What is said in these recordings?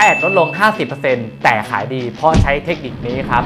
ค่าแอดลดลง 50%แต่ขายดีเพราะใช้เทคนิคนี้ครับ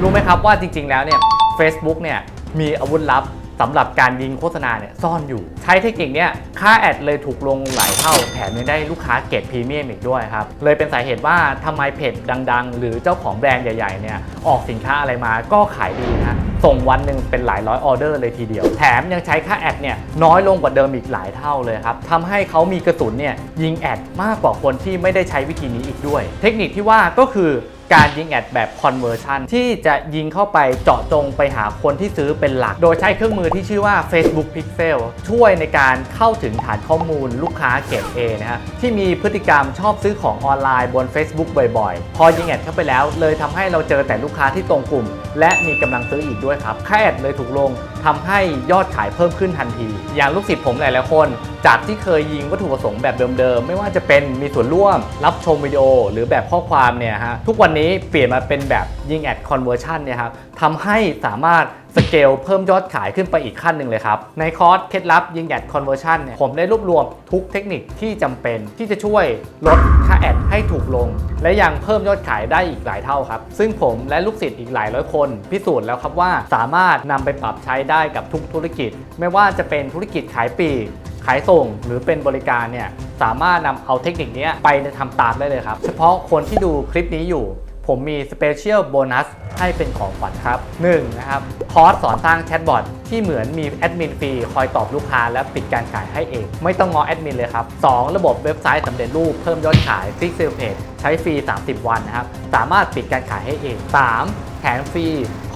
รู้ไหมครับว่าจริง ๆ แล้วเนี่ย Facebook เนี่ยมีอาวุธลับสำหรับการยิงโฆษณาเนี่ยซ่อนอยู่ ใช้เทคนิคเนี่ยค่าแอดเลยถูกลงหลายเท่า แถมยังได้ลูกค้าเกรดพรีเมียมอีกด้วยครับ เลยเป็นสาเหตุว่าทำไมเพจดัง ๆ หรือเจ้าของแบรนด์ใหญ่ ๆ เนี่ยออกสินค้าอะไรมาก็ขายดีนะ ส่งวันหนึ่งเป็นหลายร้อยออเดอร์เลยทีเดียว แถมยังใช้ค่าแอดเนี่ยน้อยลงกว่าเดิมอีกหลายเท่าเลยครับทำให้เขามีกระสุนเนี่ยยิงแอดมากกว่าคนที่ไม่ได้ใช้วิธีนี้อีกด้วย เทคนิคที่ว่าก็คือการยิงแอดแบบ conversion ที่จะยิงเข้าไปเจาะจงไปหาคนที่ซื้อเป็นหลัก โดยใช้เครื่องมือที่ชื่อว่า Facebook Pixel ช่วยในการเข้าถึงฐานข้อมูลลูกค้าเกรด A นะฮะที่มีพฤติกรรมชอบซื้อของออนไลน์บน Facebook บ่อยๆ พอยิงแอดเข้าไปแล้ว เลยทำให้เราเจอแต่ลูกค้าที่ตรงกลุ่ม และมีกำลังซื้ออีกด้วยครับค่าแอดเลยถูกลงทำให้ยอดขายเพิ่มขึ้นทันที อย่างลูกศิษย์ผมหลายๆคน จากที่เคยยิงวัตถุประสงค์แบบเดิมๆ ไม่ว่าจะเป็นมีส่วนร่วม รับชมวิดีโอหรือแบบข้อความเนี่ยฮะทุกวันนี้เปลี่ยนมาเป็นแบบยิงแอดคอนเวอร์ชันเนี่ยครับทำให้สามารถสเกลเพิ่มยอดขายขึ้นไปอีกขั้นหนึ่งเลยครับ ในคอร์สเคล็ดลับยิงแอดคอนเวอร์ชันเนี่ยผมได้รวบรวมทุกเทคนิคที่จำเป็นที่จะช่วยลดค่าแอดให้ถูกลง และยังเพิ่มยอดขายได้อีกหลายเท่าครับ ซึ่งผมและลูกศิษย์อีกหลายร้อยคน พิสูจน์แล้วครับว่าสามารถนำไปปรับใช้ได้กับทุกธุรกิจ ไม่ว่าจะเป็นธุรกิจขายปีกขายส่งหรือเป็นบริการเนี่ยสามารถนำเอาเทคนิคนี้ไปทำตามได้เลยครับ เฉพาะคนที่ดูคลิปนี้อยู่ ผมมีสเปเชียลโบนัสให้เป็นของขวัญครับ 1. นะครับคอร์สสอนสร้างแชทบอทที่เหมือนมีแอดมินฟรีคอยตอบลูกค้าและปิดการขายให้เอง ไม่ต้องงอแอดมินเลยครับ 2. ระบบเว็บไซต์สำเร็จรูปเพิ่มยอดขายฟิกเซลเพจใช้ฟรี 30 วันนะครับ สามารถปิดการขายให้เอง 3. แถมฟรี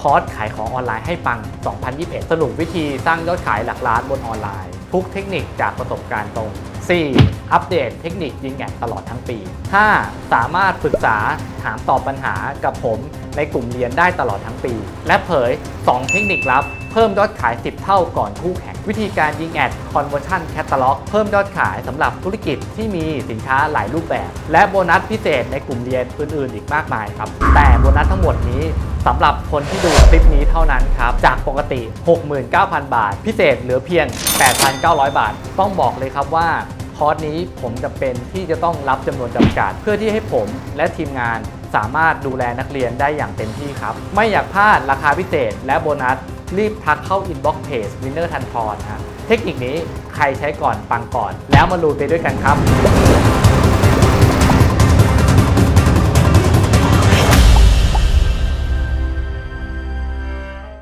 คอร์สขายของออนไลน์ให้ปัง 2021 สรุปวิธีสร้างยอดขายหลักล้านบนออนไลน์ ทุกเทคนิคจากประสบการณ์ตรง 4. อัปเดตเทคนิคยิงแอดตลอดทั้งปี 5. สามารถปรึกษาถามตอบปัญหากับผมในกลุ่มเรียนได้ตลอดทั้งปี และเผย 2 เทคนิคลับ เพิ่มยอดขาย 10 เท่าก่อนคู่แข่ง วิธีการยิงแอด Conversion Catalog เพิ่มยอดขายสำหรับธุรกิจที่มีสินค้าหลายรูปแบบ และโบนัสพิเศษในกลุ่มเรียนอื่น ๆ อีกมากมายครับ แต่โบนัสทั้งหมดนี้สำหรับคนที่ดูคลิปนี้เท่านั้นครับ จากปกติ 69,000 บาท พิเศษเหลือเพียง 8,900 บาท ต้องบอกเลยครับว่า คอร์สนี้ผมจะเป็นที่จะต้องรับจำนวนจำกัด เพื่อที่ให้ผมและทีมงานสามารถดูแลนักเรียนได้อย่างเต็มที่ครับ ไม่อยากพลาดราคาพิเศษ และโบนัส รีบทักเข้าอินบ็อกซ์เพจวินเนอร์ทันทอนฮะเทคนิคนี้ใครใช้ก่อนปังก่อน แล้วมาลุยไปด้วยกันครับ